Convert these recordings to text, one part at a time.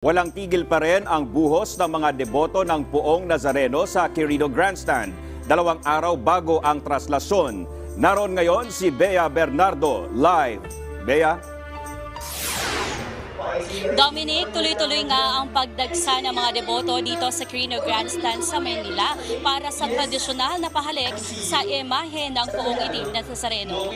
Walang tigil pa rin ang buhos ng mga deboto ng Puong Nazareno sa Quirino Grandstand. Dalawang araw bago ang traslasyon. Naroon ngayon si Bea Bernardo live. Bea? Dominic, tuloy-tuloy nga ang pagdagsa ng mga deboto dito sa Quirino Grandstand sa Manila para sa tradisyonal na pahalik sa imahe ng Puong Itim na Nazareno.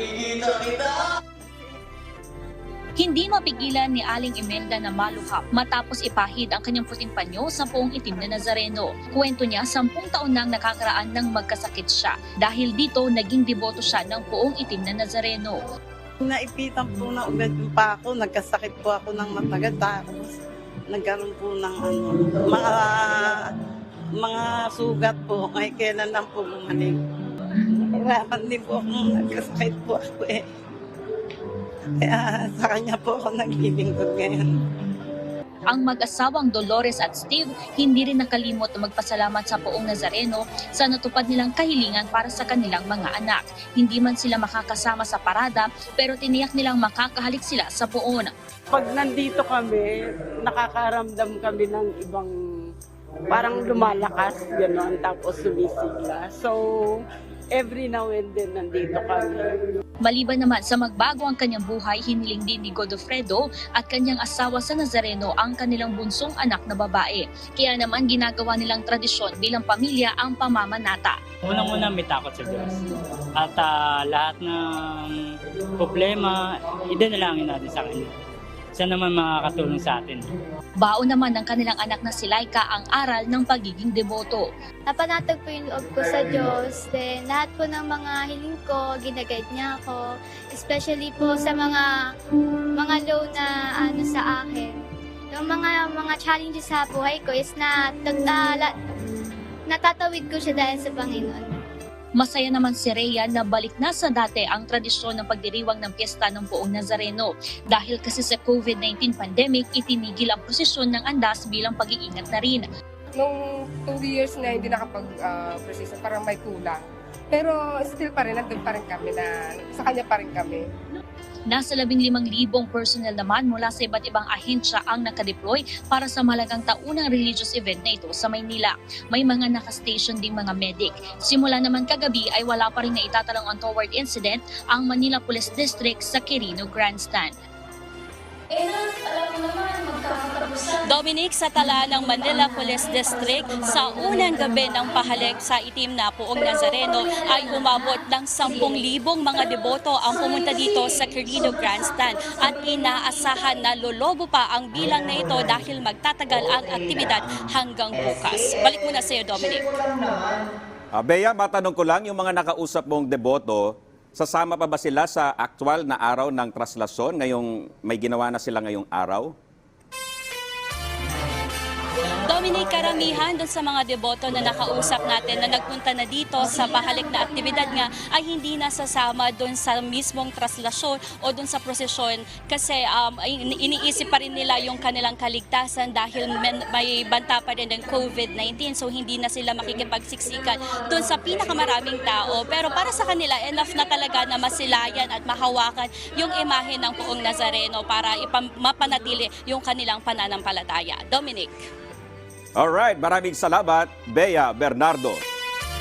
Hindi mapigilan ni Aling Imelda na maluhap matapos ipahid ang kanyang puting panyo sa Puong Itim na Nazareno. Kwento niya, sampung taon nang nakakaraan nang magkasakit siya. Dahil dito, naging deboto siya ng Puong Itim na Nazareno. Naipitan po na ugat pa ako, nagkasakit po ako ng matagal tapos nagkaroon po ng ano, mga mga sugat po, ay kailan lang po bumalik. Hirapan din po ako nung nagkasakit po ako eh. Kaya sa kanya po ako naglilingkod ngayon. Ang mag-asawang Dolores at Steve hindi rin nakalimot na magpasalamat sa Poong Nazareno sa natupad nilang kahilingan para sa kanilang mga anak. Hindi man sila makakasama sa parada pero tiniyak nilang makakahalik sila sa Poon. Pag nandito kami, nakakaramdam kami ng ibang parang lumalakas, gano'n, tapos sumisigla. So, every now and then nandito kami. Maliban naman sa magbago ang kanyang buhay, hiniling din ni Godofredo at kanyang asawa sa Nazareno ang kanilang bunsong anak na babae. Kaya naman ginagawa nilang tradisyon bilang pamilya ang pamamanata. Unang-una may takot sa Diyos. At ah, lahat ng problema, idinalangin natin sa Kanya. Siya naman makakatulong sa atin. Baon naman ng kanilang anak na si Laika ang aral ng pagiging deboto. Napanatag po yung loob ko sa Diyos. Then, lahat po ng mga hiling ko, ginaguide niya ako. Especially po sa mga mga low na ano sa akin. Yung mga mga challenges sa buhay ko is na tagtala, natatawid ko siya dahil sa Panginoon. Masaya naman si Rhea na balik na sa dati ang tradisyon ng pagdiriwang ng piyesta ng buong Nazareno. Dahil kasi sa COVID-19 pandemic, itinigil ang prosesyon ng andas bilang pag-iingat na rin. nung two years na hindi nakapag-precision, parang may kulang. Pero still pa rin, nandun pa rin kami na, sa kanya pa rin kami. Nasa 15,000 personnel naman mula sa iba't ibang ahensya ang nakadeploy para sa malagang taunang religious event na ito sa Maynila. May mga nakastation ding mga medic. Simula naman kagabi ay wala pa rin na itatalong untoward incident ang Manila Police District sa Quirino Grandstand. Dominic sa tala ng Manila Police District sa unang gabi ng pahalik sa itim na Puong Nazareno ay umabot ng 10,000 mga deboto ang pumunta dito sa Quirino Grandstand at inaasahan na lolobo pa ang bilang na ito dahil magtatagal ang aktibidad hanggang bukas. Balik muna sa iyo, Dominic. Ah, Bea, matanong ko lang, yung mga nakausap mong deboto, sasama pa ba sila sa aktual na araw ng traslasyon? Ngayong may ginawa na sila ngayong araw? Dominic, karamihan doon sa mga deboto na nakausap natin na nagpunta na dito sa pahalik na aktibidad nga ay hindi nasasama doon sa mismong traslasyon o doon sa prosesyon kasi um, iniisip pa rin nila yung kanilang kaligtasan dahil may banta pa rin ng COVID-19 so hindi na sila makikipagsiksikan doon sa pinakamaraming tao pero para sa kanila enough na talaga na masilayan at mahawakan yung imahe ng Puong Nazareno para mapanatili yung kanilang pananampalataya. Dominic. Alright, maraming salamat, Bea Bernardo.